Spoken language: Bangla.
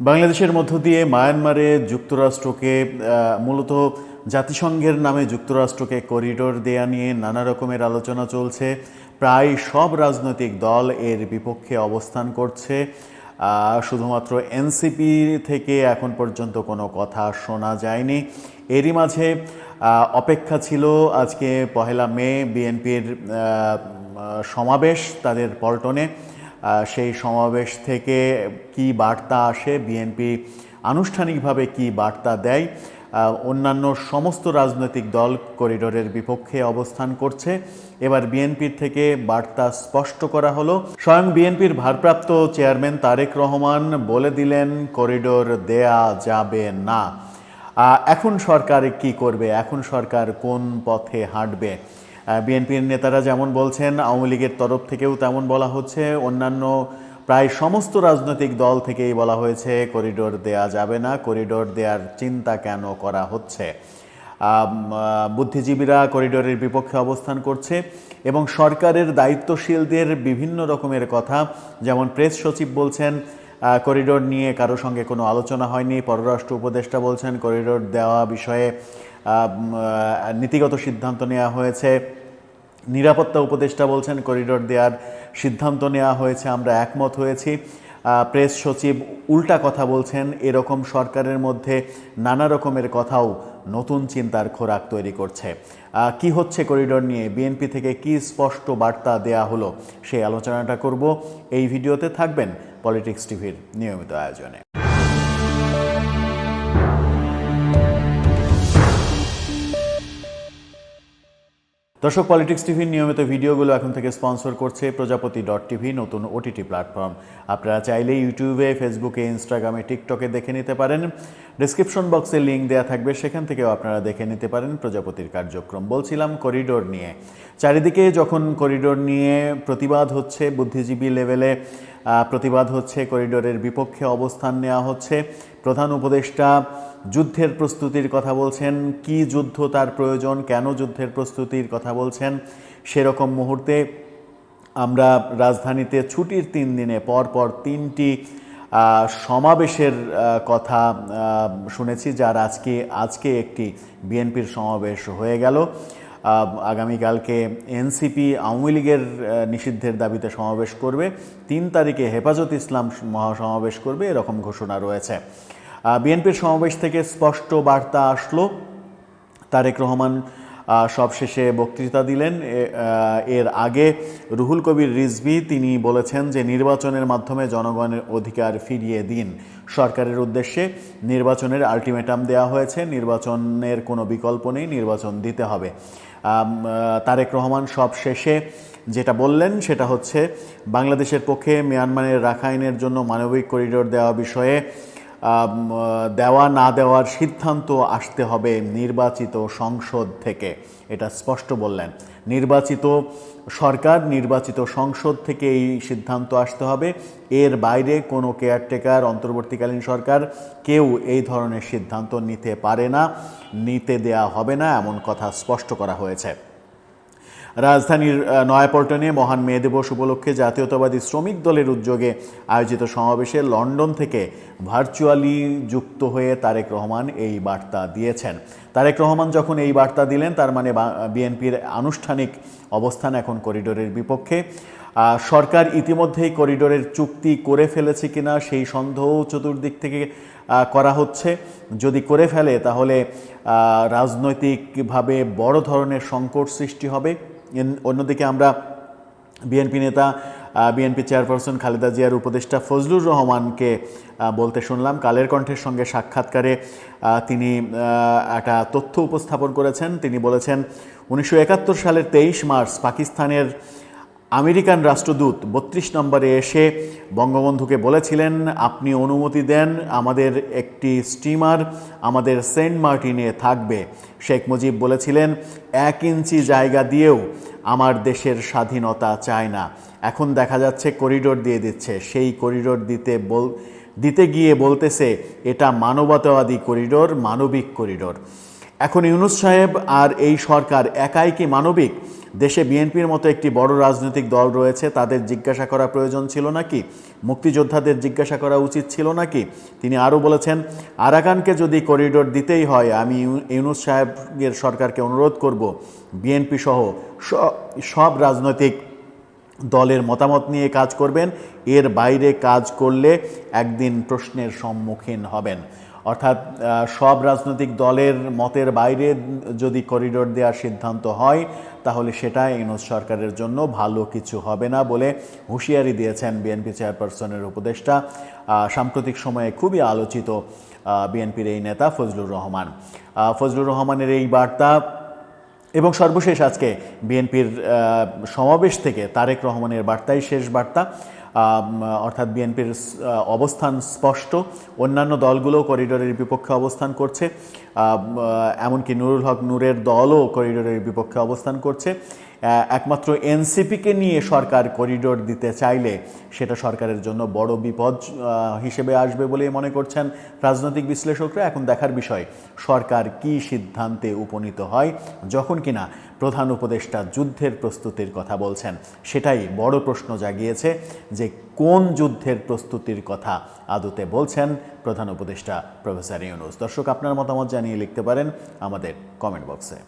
বাংলাদেশের মধ্য দিয়ে মায়ানমারে যুক্তরাষ্ট্রকে মূলত জাতিসংঘের নামে যুক্তরাষ্ট্রকে করিডোর দেয়া নিয়ে নানা রকমের আলোচনা চলছে। প্রায় সব রাজনৈতিক দল এর বিপক্ষে অবস্থান করছে। শুধুমাত্র এনসিপি থেকে এখন পর্যন্ত কোনো কথা শোনা যায়নি। এরই মাঝে অপেক্ষা ছিল আজকে পহেলা মে বিএনপির সমাবেশ তাদের পল্টনে। সেই সমাবেশ থেকে কি বার্তা আসে? বিএনপি আনুষ্ঠানিকভাবে কি বার্তা দেয়? অন্যান্য সমস্ত রাজনৈতিক দল করিডোরের বিপক্ষে অবস্থান করছে। এবার বিএনপির থেকে বার্তা স্পষ্ট করা হলো। স্বয়ং বিএনপির ভারপ্রাপ্ত চেয়ারম্যান তারেক রহমান বলে দিলেন, করিডোর দেয়া যাবে না। এখন সরকার কি করবে? এখন সরকার কোন পথে হাঁটবে? বিএনপির নেতারা যেমন বলছেন, আওয়ামী লীগের তরফ থেকেও তেমন বলা হচ্ছে। অন্যান্য প্রায় সমস্ত রাজনৈতিক দল থেকেই বলা হয়েছে, করিডোর দেয়া যাবে না, করিডোর দেওয়ার চিন্তা কেন করা হচ্ছে? বুদ্ধিজীবীরা করিডোরের বিপক্ষে অবস্থান করছে এবং সরকারের দায়িত্বশীলদের বিভিন্ন রকমের কথা, যেমন প্রেস সচিব বলছেন করিডোর নিয়ে কারও সঙ্গে কোনো আলোচনা হয়নি, পররাষ্ট্র উপদেষ্টা বলছেন, করিডোর দেওয়া বিষয়ে নীতিগত সিদ্ধান্ত নেওয়া হয়েছে। নিরাপত্তা উপদেষ্টা বলছেন, করিডোর দেওয়ার সিদ্ধান্ত নেওয়া হয়েছে, আমরা একমত হয়েছি। প্রেস সচিব উল্টা কথা বলছেন, এরকম সরকারের মধ্যে নানা রকমের কথাও নতুন চিন্তার খোরাক তৈরি করছে। কি হচ্ছে করিডোর নিয়ে? বিএনপি থেকে কি স্পষ্ট বার্তা দেয়া হলো? সেই আলোচনাটা করব। এই ভিডিওতে থাকবেন পলিটিক্স টিভির নিয়মিত আয়োজনে। দর্শক পলিটিক্স টিভির নিয়মিত ভিডিওগুলো এখন থেকে স্পন্সর করছে প্রজাপতি ডট টিভি নতুন ওটিটি প্ল্যাটফর্ম আপনারা চাইলে ইউটিউবে ফেসবুকে ইনস্টাগ্রামে টিকটকে দেখে নিতে পারেন। ডিসক্রিপশন বক্সে লিঙ্ক দেওয়া থাকবে, সেখান থেকেও আপনারা দেখে নিতে পারেন প্রজাপতির কার্যক্রম। বলছিলাম করিডোর নিয়ে। চারিদিকে যখন করিডোর নিয়ে প্রতিবাদ হচ্ছে বুদ্ধিজীবী লেভেলে প্রতিবাদ হচ্ছে, করিডোরের বিপক্ষে অবস্থান নেওয়া হচ্ছে। প্রধান উপদেষ্টা যুদ্ধের প্রস্তুতির কথা বলছেন, কি যুদ্ধ তার প্রয়োজন, কেন যুদ্ধের প্রস্তুতির কথা বলছেন, সেরকম মুহূর্তে আমরা রাজধানীতে ছুটির তিন দিনে পর পর তিনটি সমাবেশের কথা শুনেছি, যার আজকে আজকে একটি বিএনপির সমাবেশ হয়ে গেল। আগামীকালকে এনসিপি আওয়ামী লীগের নিষিদ্ধের দাবিতে সমাবেশ করবে। তিন তারিখে হেফাজত ইসলাম মহাসমাবেশ করবে, এরকম ঘোষণা রয়েছে। বিএনপির সমাবেশ থেকে স্পষ্ট বার্তা আসলো। তারেক রহমান সবশেষে বক্তৃতা দিলেন। এর আগে রুহুল কবির রিজভি, তিনি বলেছেন যে নির্বাচনের মাধ্যমে জনগণের অধিকার ফিরিয়ে দিন। সরকারের উদ্দেশ্যে নির্বাচনের আলটিমেটাম দেওয়া হয়েছে। নির্বাচনের কোনো বিকল্প নেই, নির্বাচন দিতে হবে। তারেক রহমান সব শেষে যেটা বললেন সেটা হচ্ছে, বাংলাদেশের পক্ষে মিয়ানমারের রাখাইনের জন্য মানবিক করিডোর দেওয়া বিষয়ে দেওয়া না দেওয়ার সিদ্ধান্ত আসতে হবে নির্বাচিত সংসদ থেকে। এটা স্পষ্ট বললেন। নির্বাচিত সরকার, নির্বাচিত সংসদ থেকে এই সিদ্ধান্ত আসতে হবে। এর বাইরে কোনো কেয়ারটেকার অন্তর্বর্তীকালীন সরকার কেউ এই ধরনের সিদ্ধান্ত নিতে পারে না, নিতে দেয়া হবে না, এমন কথা স্পষ্ট করা হয়েছে। রাজধানীর নয়াপল্টনে মহান মে দিবস উপলক্ষে জাতীয়তাবাদী শ্রমিক দলের উদ্যোগে আয়োজিত সমাবেশে লন্ডন থেকে ভার্চুয়ালি যুক্ত হয়ে তারেক রহমান এই বার্তা দিয়েছেন। তারেক রহমান যখন এই বার্তা দিলেন, তার মানে বিএনপির আনুষ্ঠানিক অবস্থান এখন করিডোরের বিপক্ষে। সরকার ইতিমধ্যেই করিডোরের চুক্তি করে ফেলেছে কিনা সেই সন্দেহ চতুর্দিক থেকে করা হচ্ছে। যদি করে ফেলে, তাহলে রাজনৈতিকভাবে বড় ধরনের সংকট সৃষ্টি হবে। অন্যদিকে আমরা বিএনপি নেতা বিএনপি চেয়ারপারসন খালেদা জিয়ার উপদেষ্টা ফজলুর রহমানকে বলতে শুনলাম। কালের কণ্ঠের সঙ্গে সাক্ষাৎকারে তিনি একটা তথ্য উপস্থাপন করেছেন। তিনি বলেছেন, উনিশশো একাত্তর সালের তেইশ মার্চ পাকিস্তানের আমেরিকান রাষ্ট্রদূত বত্রিশ নম্বরে এসে বঙ্গবন্ধুকে বলেছিলেন, আপনি অনুমতি দেন, আমাদের একটি স্টিমার আমাদের সেন্ট মার্টিনে থাকবে। শেখ মুজিব বলেছিলেন, এক ইঞ্চি জায়গা দিয়েও আমার দেশের স্বাধীনতা চায় না। এখন দেখা যাচ্ছে করিডোর দিয়ে দিচ্ছে। সেই করিডোর দিতে বল, দিতে গিয়ে বলতেছে, এটা মানবতাবাদী করিডোর, মানবিক করিডোর। এখন ইউনুস সাহেব, আর এই সরকার একাই কি মানবিক? দেশে বিএনপির মতো একটি বড় রাজনৈতিক দল রয়েছে, তাদের জিজ্ঞাসা করা প্রয়োজন ছিল নাকি? মুক্তিযোদ্ধাদের জিজ্ঞাসা করা উচিত ছিল নাকি? তিনি আরও বলেছেন, আরাকানকে যদি করিডোর দিতেই হয়, আমি ইউ- ইউনুস সাহেবের সরকারকে অনুরোধ করব। বিএনপি সহ সব রাজনৈতিক দলের মতামত নিয়ে কাজ করবেন। এর বাইরে কাজ করলে একদিন প্রশ্নের সম্মুখীন হবেন। অর্থাৎ সব রাজনৈতিক দলের মতের বাইরে যদি করিডোর দেওয়ার সিদ্ধান্ত হয় তাহলে সেটা ইউনুস সরকারের জন্য ভালো কিছু হবে না বলে হুঁশিয়ারি দিয়েছেন বিএনপি চেয়ারপারসনের উপদেষ্টা। সাম্প্রতিক সময়ে খুবই আলোচিত বিএনপির এই নেতা ফজলুর রহমান। ফজলুর রহমানের এই বার্তা এবং সর্বশেষ আজকে বিএনপির সমাবেশ থেকে তারেক রহমানের বার্তাই শেষ বার্তা। অর্থাৎ বিএনপির অবস্থান স্পষ্ট। অন্যান্য দলগুলো করিডোরের বিপক্ষে অবস্থান করছে। এমনকি নুরুল হক নূরের দলও করিডোরের বিপক্ষে অবস্থান করছে। একমাত্র এনসিপিকে নিয়ে সরকার করিডোর দিতে চাইলে সেটা সরকারের জন্য বড় বিপদ হিসেবে আসবে বলে মনে করছেন রাজনৈতিক বিশ্লেষকরা। এখন দেখার বিষয়, সরকার কি সিদ্ধান্তে উপনীত হয়, যখন কিনা প্রধান উপদেষ্টা যুদ্ধের প্রস্তুতির কথা বলছেন, সেটাই বড় প্রশ্ন জাগিয়েছে। যে কোন যুদ্ধের প্রস্তুতির কথা আদতে বলছেন প্রধান উপদেষ্টা প্রফেসর ইউনুস। দর্শক, আপনার মতামত জানিয়ে লিখতে পারেন আমাদের কমেন্ট বক্সে